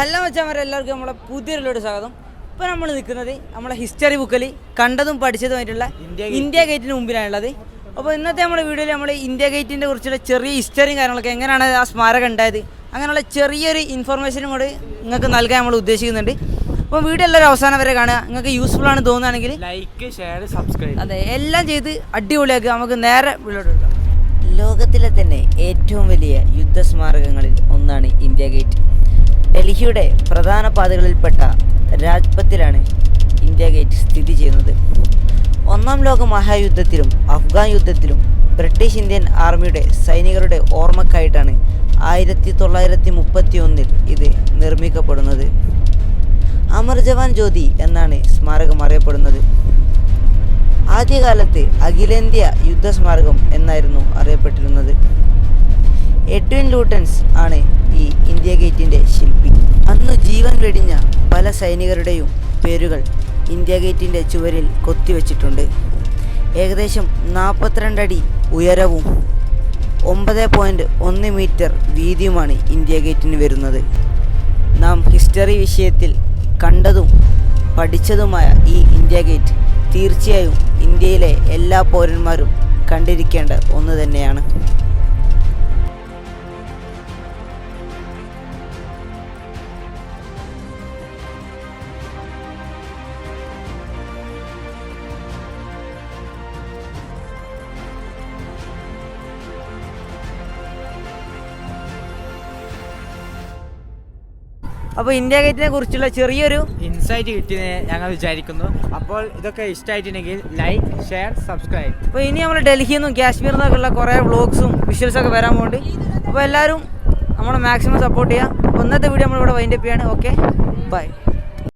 Hello മച്ചാമാരെ എല്ലാവർക്കും നമ്മളെ പുതിയൊരു സ്വാഗതം. ഇപ്പോൾ നമ്മൾ നിൽക്കുന്നത് നമ്മളെ ഹിസ്റ്ററി ബുക്കിൽ കണ്ടതും പഠിച്ചതുമായിട്ടുള്ള ഇന്ത്യ ഗേറ്റിന് മുമ്പിലാണുള്ളത്. അപ്പോൾ ഇന്നത്തെ നമ്മുടെ വീഡിയോയിൽ നമ്മൾ ഇന്ത്യ ഗേറ്റിന്റെ കുറിച്ചുള്ള ചെറിയ ഹിസ്റ്ററിയും കാര്യങ്ങളൊക്കെ എങ്ങനെയാണ് ആ സ്മാരകം ഉണ്ടായത് അങ്ങനെയുള്ള ചെറിയൊരു ഇൻഫർമേഷനും കൂടി നിങ്ങൾക്ക് നൽകാൻ നമ്മൾ ഉദ്ദേശിക്കുന്നുണ്ട്. അപ്പോൾ വീഡിയോ എല്ലാവരും അവസാനം വരെ കാണുക. നിങ്ങൾക്ക് യൂസ്ഫുൾ ആണ് തോന്നുകയാണെങ്കിൽ ലൈക്ക് ഷെയർ സബ്സ്ക്രൈബ് അതെ എല്ലാം ചെയ്ത് അടിപൊളിയാക്കുക. നമുക്ക് നേരെ വീഡിയോ ലോകത്തിലെ തന്നെ ഏറ്റവും വലിയ യുദ്ധസ്മാരകങ്ങളിൽ ഒന്നാണ് ഇന്ത്യ ഗേറ്റ്. ഡൽഹിയുടെ പ്രധാന പാതകളിൽപ്പെട്ട രാജ്പത്തിലാണ് ഇന്ത്യ ഗേറ്റ് സ്ഥിതി ചെയ്യുന്നത്. ഒന്നാം ലോക മഹായുദ്ധത്തിലും അഫ്ഗാൻ യുദ്ധത്തിലും ബ്രിട്ടീഷ് ഇന്ത്യൻ ആർമിയുടെ സൈനികരുടെ ഓർമ്മക്കായിട്ടാണ് ആയിരത്തി തൊള്ളായിരത്തി മുപ്പത്തി ഒന്നിൽ ഇത് നിർമ്മിക്കപ്പെടുന്നത്. അമർ ജവാൻ ജ്യോതി എന്നാണ് സ്മാരകം അറിയപ്പെടുന്നത്. ആദ്യകാലത്ത് അഖിലേന്ത്യാ യുദ്ധസ്മാരകം എന്നായിരുന്നു അറിയപ്പെട്ടിരുന്നത്. എഡ്വിൻ ലൂട്ടൻസ് ആണ് ഈ ഇന്ത്യ ഗേറ്റിന്റെ ശില്പി. അന്ന് ജീവൻ വെടിഞ്ഞ പല സൈനികരുടെയും പേരുകൾ ഇന്ത്യ ഗേറ്റിന്റെ ചുവരിൽ കൊത്തിവെച്ചിട്ടുണ്ട്. ഏകദേശം നാൽപ്പത്തിരണ്ടടി ഉയരവും ഒമ്പത് പോയിന്റ് ഒന്ന് മീറ്റർ വീതിയുമാണ് ഇന്ത്യ ഗേറ്റിന് വരുന്നത്. നാം ഹിസ്റ്ററി വിഷയത്തിൽ കണ്ടതും പഠിച്ചതുമായ ഈ ഇന്ത്യ ഗേറ്റ് തീർച്ചയായും ഇന്ത്യയിലെ എല്ലാ പൗരന്മാരും കണ്ടിരിക്കേണ്ട ഒന്ന് തന്നെയാണ്. അപ്പോൾ ഇന്ത്യ ഗേറ്റിനെ കുറിച്ചുള്ള ചെറിയൊരു ഇൻസൈറ്റ് കിട്ടിയെന്ന് ഞങ്ങൾ വിചാരിക്കുന്നു. അപ്പോൾ ഇതൊക്കെ ഇഷ്ടമായിട്ടുണ്ടെങ്കിൽ ലൈക്ക് ഷെയർ സബ്സ്ക്രൈബ് അപ്പോൾ ഇനി നമ്മൾ ഡൽഹിയിൽ നിന്നും കാശ്മീരിൽ നിന്നൊക്കെ ഉള്ള കുറേ വ്ളോഗ്സും വിഷ്വൽസൊക്കെ വരാൻ പോകുന്നുണ്ട് അപ്പോൾ എല്ലാവരും നമ്മളെ മാക്സിമം സപ്പോർട്ട് ചെയ്യുക. അപ്പോൾ ഇന്നത്തെ വീഡിയോ നമ്മളിവിടെ വൈൻഡപ്പ് ചെയ്യാണ്. Okay bye